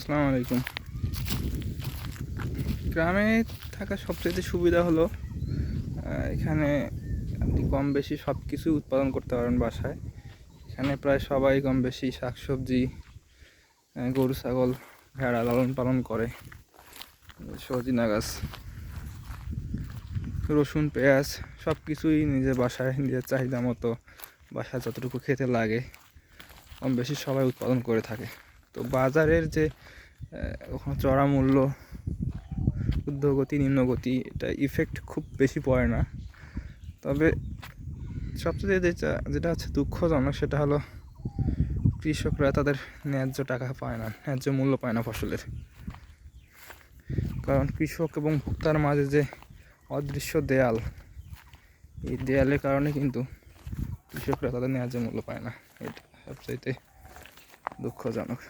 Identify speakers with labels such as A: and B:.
A: আসসালামু আলাইকুম। গ্রামে থাকা সবচেয়ে সুবিধা হলো এখানে আপনি কম বেশি সব কিছু উৎপাদন করতে পারেন বাসায়। এখানে প্রায় সবাই কম বেশি শাকসবজি গরু, ছাগল, ভেড়া লালন পালন করে। সজিনা গাছ, রসুন, পেঁয়াজ সব কিছুই নিজের বাসায়, নিজের চাহিদা মতো বাসায় যতটুকু খেতে লাগে, কম বেশি সবাই উৎপাদন করে থাকে। তো বাজারের যে ওখানে চড়া মূল্য, ঊর্ধ্বগতি, নিম্নগতি, এটা ইফেক্ট খুব বেশি পড়ে না। তবে সবচেয়ে যেটা যেটা হচ্ছে দুঃখজনক সেটা হলো কৃষকরা তাদের ন্যায্য টাকা পায় না, ন্যায্য মূল্য পায় না ফসলের। কারণ কৃষক এবং ভোক্তার মাঝে যে অদৃশ্য দেয়াল, এই দেয়ালের কারণে কিন্তু কৃষকরা তাদের ন্যায্য মূল্য পায় না। এটা সবচাইতে দুঃখজনক।